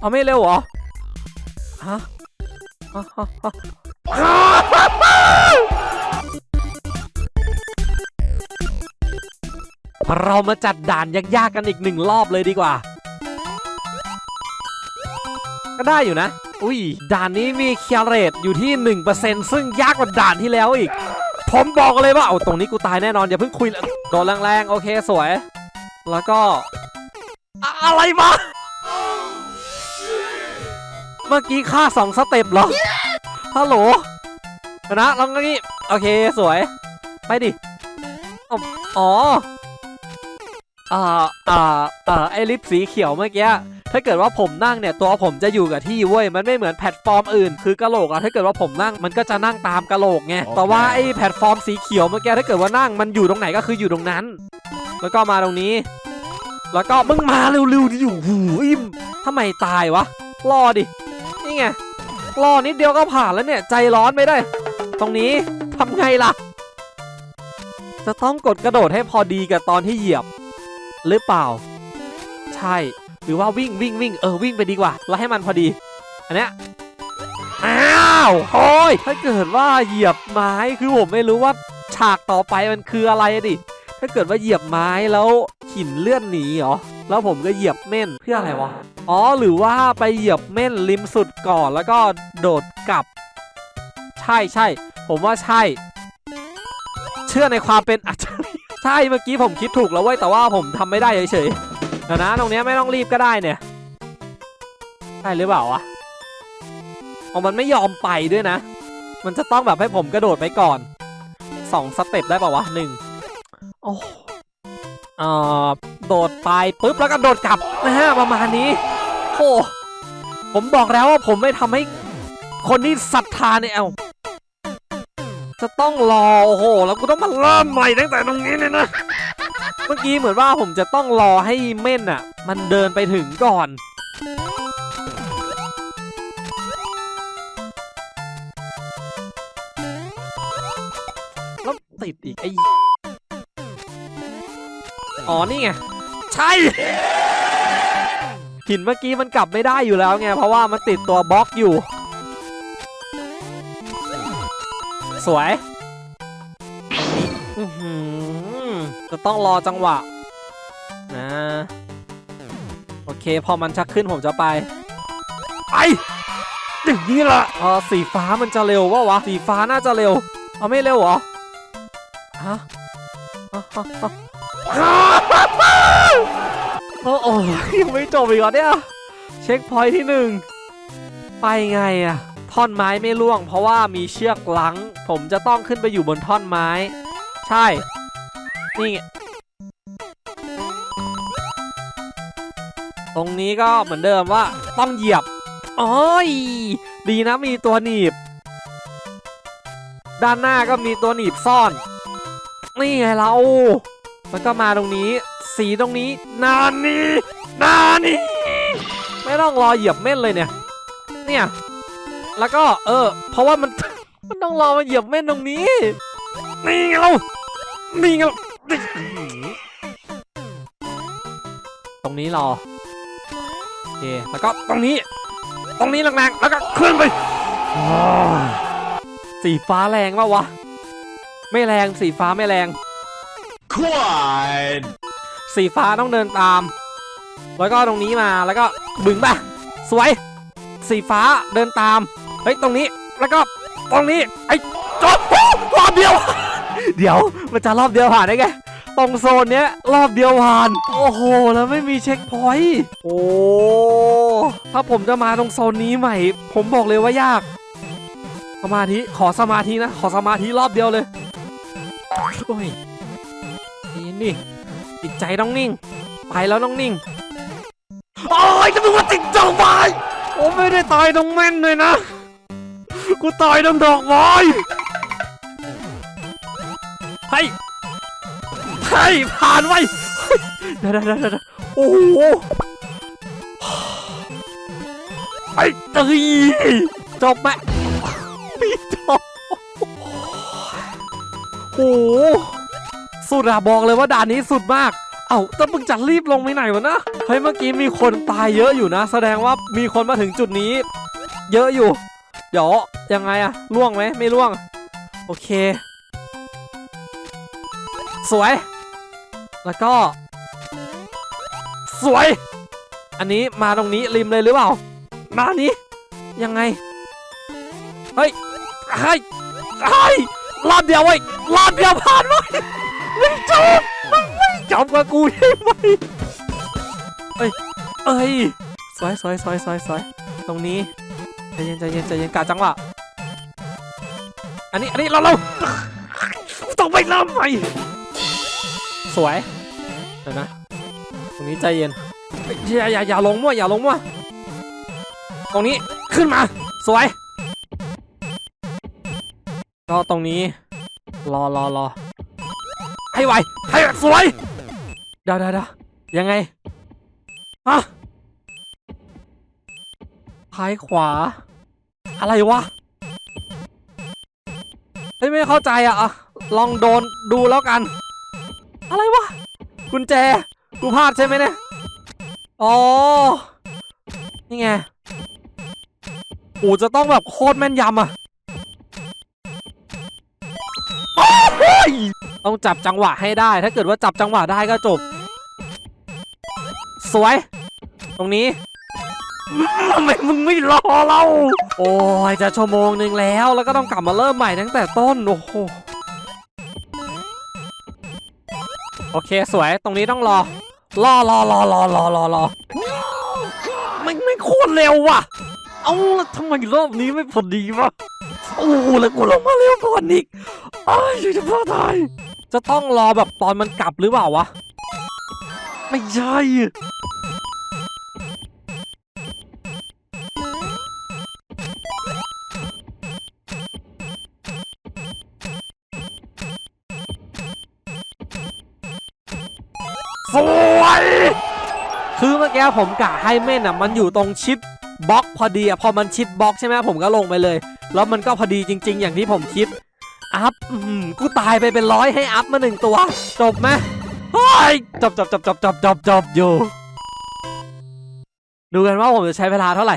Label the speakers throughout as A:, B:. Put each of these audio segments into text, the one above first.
A: เอาไม่เร็วเหรอฮะฮะฮะฮะเรามาจัดด่านยากๆกันอีกหนึ่งรอบเลยดีกว่า ก็ได้อยู่นะ อุ้ย ด่านนี้มีเคียร์เรทอยู่ที่ 1%ซึ่งยากกว่าด่านที่แล้วอีก ผมบอกเลยว่า เอาตรงนี้กูตายแน่นอน อย่าเพิ่งคุยโดนแรงๆ โอเคสวย แล้วก็ อะไรมา เมื่อกี้ค่าสองสเต็ปเหรอ ฮัลโหลเดี๋ยวนะลองงี้ โอเค สวย ไปดิ อ๋ออ๋ออ่า อ่า อ่า ไอลิฟต์สีเขียวเมื่อกี้ ถ้าเกิดว่าผมนั่งเนี่ย ตัวผมจะอยู่กับที่เว้ย มันไม่เหมือนแพลตฟอร์มอื่น คือกะโหลกอะถ้าเกิดว่าผมนั่ง มันก็จะนั่งตามกะโหลกไง
B: โอเค
A: แต่ว่าไอแพลตฟอร์มสีเขียวเมื่อกี้ ถ้าเกิดว่านั่ง มันอยู่ตรงไหนก็คืออยู่ตรงนั้น แล้วก็มาตรงนี้ แล้วก็มึงมาเร็วๆดิอยู่หูอิ่มทำไมตายวะ รอดินี่ ไงรอนิดเดียวก็ผ่านแล้วเนี่ย ใจร้อนไม่ได้ ตรงนี้ทำไงล่ะ จะต้องกดกระโดดให้พอดีกับตอนที่เหยียบ หรือเปล่า ใช่ หรือว่าวิ่งวิ่งวิ่งเออวิ่งไปดีกว่า แล้วให้มันพอดี อันเนี้ยอ้าวโอ้ยถ้าเกิดว่าเหยียบไม้คือผมไม่รู้ว่าฉากต่อไปมันคืออะไรดิถ้าเกิดว่าเหยียบไม้แล้วหินเลื่อนหนีเหรอ แล้วผมก็เหยียบเม่นเพื่ออะไรวะ อ๋อหรือว่าไปเหยียบเม่นริมสุดก่อนแล้วก็โดดกลับ ใช่ใช่ผมว่าใช่ เชื่อในความเป็นอัจฉริยะใช่เมื่อกี้ผมคิดถูกแล้วเว้ยแต่ว่าผมทำไม่ได้เฉยๆเดี๋ยวนะตรงเนี้ยไม่ต้องรีบก็ได้เนี่ยใช่หรือเปล่าวะอ๋อมันไม่ยอมไปด้วยนะ มันจะต้องแบบให้ผมกระโดดไปก่อนสองสเต็ปได้ป่าวะหนึ่งโอ้เอ่อ โดดไปปุ๊บแล้วก็โดดกลับนะฮะประมาณนี้โอ้ผมบอกแล้วว่าผมไม่ทำให้คนที่ศรัทธาเนี่ยเอาจะต้องรอโอ้โหแล้วกูต้องมาเริ่มใหม่ตั้งแต่ตรงนี้เลยนะเมื่อกี้เหมือนว่าผมจะต้องรอให้เม่นอะ มันเดินไปถึงก่อนแล้วติดอีกไอ้อ๋อนี่ไง ใช่ หินเมื่อกี้มันกลับไม่ได้อยู่แล้วไง เพราะว่ามันติดตัวบล็อกอยู่ สวยจะต้องรอจังหวะนะโอเค พอมันชักขึ้นผมจะไป ไปอย่างนี้ละเออสีฟ้ามันจะเร็ววะวะ สีฟ้าน่าจะเร็ว เอาไม่เร็วเหรอ ฮะ โอ้โหยังไม่จบอีกเหรอเนี่ย เช็คพอยท์ที่หนึ่งไปไงอะท่อนไม้ไม่ร่วง เพราะว่ามีเชือกลัง ผมจะต้องขึ้นไปอยู่บนท่อนไม้ ใช่ นี่ ตรงนี้ก็เหมือนเดิมว่าต้องเหยียบอ๋อยดีนะมีตัวหนีบ ด้านหน้าก็มีตัวหนีบซ่อน นี่ไงเรา แล้วก็มาตรงนี้ สีตรงนี้ นานนี่ นานนี่ ไม่ต้องรอเหยียบเม่นเลยเนี่ย เนี่ย แล้วก็เออ เพราะว่ามัน มันต้องรอมาเหยียบเม่นตรงนี้ นี่ไงเรานี่ไงเราตรงนี้รอโอเคแล้วก็ตรงนี้ ตรงนี้แรงๆแล้วก็ขึ้นไปอ้าวสีฟ้าแรงปะวะ ไม่แรงสีฟ้าไม่แรง
B: Quad.
A: สีฟ้าต้องเดินตาม แล้วก็ตรงนี้มาแล้วก็บึงป่ะสวย สีฟ้าเดินตามเฮ้ยตรงนี้แล้วก็ตรงนี้ไอ้จอบรอบเดียว เดี๋ยวมันจะรอบเดียวผ่านได้ไงตรงโซนเนี้ยรอบเดียวผ่าน โอ้โห แล้วไม่มีเช็คพอยต์โอ้ถ้าผมจะมาตรงโซนนี้ใหม่ ผมบอกเลยว่ายากสมาธิขอสมาธินะ ขอสมาธิรอบเดียวเลยโอ้ย นี่นี่จิตใจต้องนิ่ง ไปแล้วต้องนิ่งโอ้ยจะมึงว่าติดดอกไม้โอ้ไม่ได้ตายตรงแม่นเลยนะ กูตายตรงดอกไม้เฮ้ยเฮ้ยผ่านไว้เฮ้ยเดี๋ยวเดี๋ยวเดี๋ยวเดี๋ยวโอ้โหไอ้ตีจบไหมไม่จบโอ้โห สุดอะบอกเลยว่าด่านนี้สุดมาก เอ้าแต่มึงจะรีบลงไปไหนวะนะ เฮ้ยเมื่อกี้มีคนตายเยอะอยู่นะ แสดงว่ามีคนมาถึงจุดนี้ เยอะอยู่ เดี๋ยวยังไงอะล่วงไหมไม่ล่วง โอเค สวย แล้วก็ สวย อันนี้มาตรงนี้ริมเลยหรือเปล่า มานี้ยังไง เฮ้ยเฮ้ยเฮ้ยรอบเดียวเว้ยรอบเดียวผ่านเว้ ไม่จบไม่จบกับกูใช่ไหมเอ้ยเอ้ยสวยสวยสวยสวยสวยตรงนี้ใจเย็นใจเย็นใจเย็นกาจังหวะอันนี้อันนี้เราเราต้องไปเริ่มใหม่สวยเดี๋ยวนะตรงนี้ใจเย็นอย่าอย่าอย่าลงมั่วอย่าลงมั่วตรงนี้ขึ้นมาสวยก็ตรงนี้ รอรอรอ ให้ไวให้สวยเดี๋ยวเดี๋ยวเดี๋ยวยังไงฮะท้ายขวา อะไรวะเฮ้ยไม่เข้าใจอะลองโดนดูแล้วกัน อะไรวะ กุญแจ กูพลาดใช่ไหมเนี่ย อ๋อ นี่ไงโอ้จะต้องแบบโคตรแม่นยำอะ โอ้ย ต้องจับจังหวะให้ได้ ถ้าเกิดว่าจับจังหวะได้ก็จบ สวย ตรงนี้ทำไมมึงไม่รอเรา โอ้ยจะชั่วโมงหนึ่งแล้ว แล้วก็ต้องกลับมาเริ่มใหม่ตั้งแต่ต้น โอ้โห โอเคสวย ตรงนี้ต้องรอ รอรอรอรอรอรอรอไม่ไม่โคตรเร็วว่ะ เอ้าแล้วทำไมรอบนี้ไม่พอดีวะ โอ้แล้วกูลงมาเร็วก่อนอีกอ้ายจะพลาดตาย จะต้องรอแบบตอนมันกลับหรือเปล่าวะ ไม่ใช่สวยคือเมื่อกี้ผมกะให้เม่นอะมันอยู่ตรงชิปบล็อกพอดีอะพอมันชิปบล็อกใช่ไหมผมก็ลงไปเลย แล้วมันก็พอดีจริง ๆ อย่างที่ผมคิด อัพกูตายไปเป็นร้อยให้อัพมาหนึ่งตัว จบไหมจบจบจบจบจบจบจบอยู่ ดูกันว่าผมจะใช้เวลาเท่าไหร่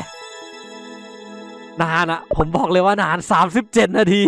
A: นานอะผมบอกเลยว่านาน 37 นาที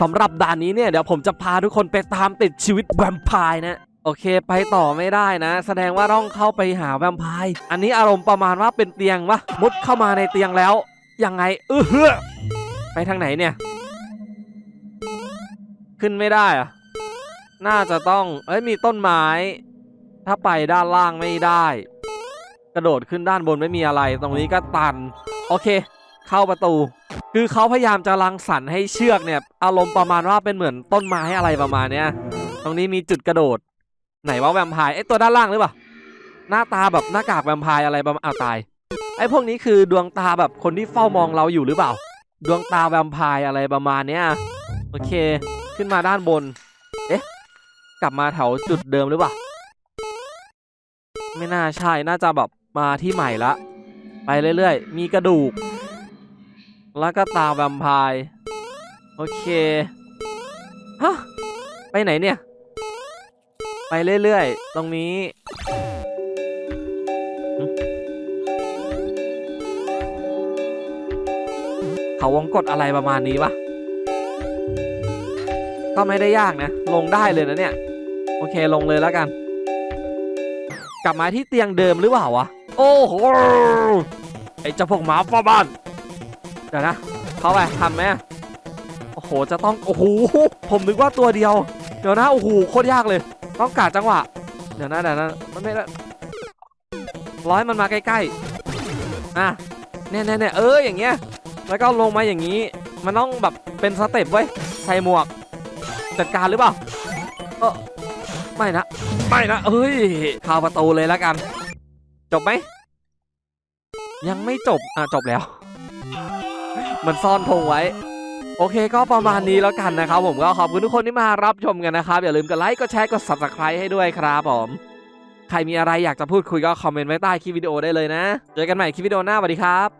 A: สำหรับด่านนี้เนี่ยเดี๋ยวผมจะพาทุกคนไปตามติดชีวิตแวมไพร์นะโอเคไปต่อไม่ได้นะ แสดงว่าต้องเข้าไปหาแวมไพร์อันนี้อารมณ์ประมาณว่าเป็นเตียงวะมุดเข้ามาในเตียงแล้วยังไงเออฮไปทางไหนเนี่ย ขึ้นไม่ได้อะน่าจะต้องเอ้ยมีต้นไม้ ถ้าไปด้านล่างไม่ได้ กระโดดขึ้นด้านบนไม่มีอะไร ตรงนี้ก็ตัน โอเค เข้าประตู คือเขาพยายามจะรังสรรค์ให้เชือกเนี่ย อารมณ์ประมาณว่าเป็นเหมือนต้นไม้อะไรประมาณเนี้ย ตรงนี้มีจุดกระโดด ไหนว่าแวมไพร์ไอตัวด้านล่างหรือเปล่าหน้าตาแบบหน้ากากแวมไพร์อะไรประมาณอ้าวตายไอพวกนี้คือดวงตาแบบคนที่เฝ้ามองเราอยู่หรือเปล่า ดวงตาแวมไพร์อะไรประมาณเนี้ยโอเค ขึ้นมาด้านบน เอ๊ะ กลับมาแถวจุดเดิมหรือเปล่า ไม่น่าใช่ น่าจะแบบมาที่ใหม่ละ ไปเรื่อยๆ มีกระดูก แล้วก็ตาแวมไพร์โอเคฮะไปไหนเนี่ย ไปเรื่อยๆ ตรงนี้ เขาวงกดอะไรประมาณนี้ปะก็ไม่ได้ยากนะ ลงได้เลยนะเนี่ย โอเคลงเลยแล้วกัน กลับมาที่เตียงเดิมหรือเปล่าวะ โอ้โห ไอ้เจ้าพวกหมาฟ้าบ้าน เดี๋ยวนะ เข้าไปทำไหมโอ้โห จะต้อง โอ้โห ผมนึกว่าตัวเดียว เดี๋ยวนะ โอ้โห โคตรยากเลย ต้องกาดจังหวะ เดี๋ยวนะเดี๋ยวนะมันไม่ร้อยมันมาใกล้ๆอะเนี่ยเนี่ยเนี่ยเออ อย่างเงี้ย แล้วก็ลงมาอย่างนี้ มันต้องแบบเป็นสเต็ปไว้ยใส่หมวก จัดการหรือเปล่า เออไม่นะ ไม่นะเอ้ยเข้าประตูเลยแล้วกัน จบไหม ยังไม่จบ อะ จบแล้ว มันซ่อนธงไว้ โอเคก็ประมาณนี้แล้วกันนะครับผมก็ขอบคุณทุกคนที่มารับชมกันนะครับ อย่าลืมกดไลค์กดแชร์กด subscribe ให้ด้วยครับผมใครมีอะไรอยากจะพูดคุยก็คอมเมนต์ไว้ใต้คลิปวิดีโอได้เลยนะ เจอกันใหม่คลิปวิดีโอหน้าสวัสดีครับ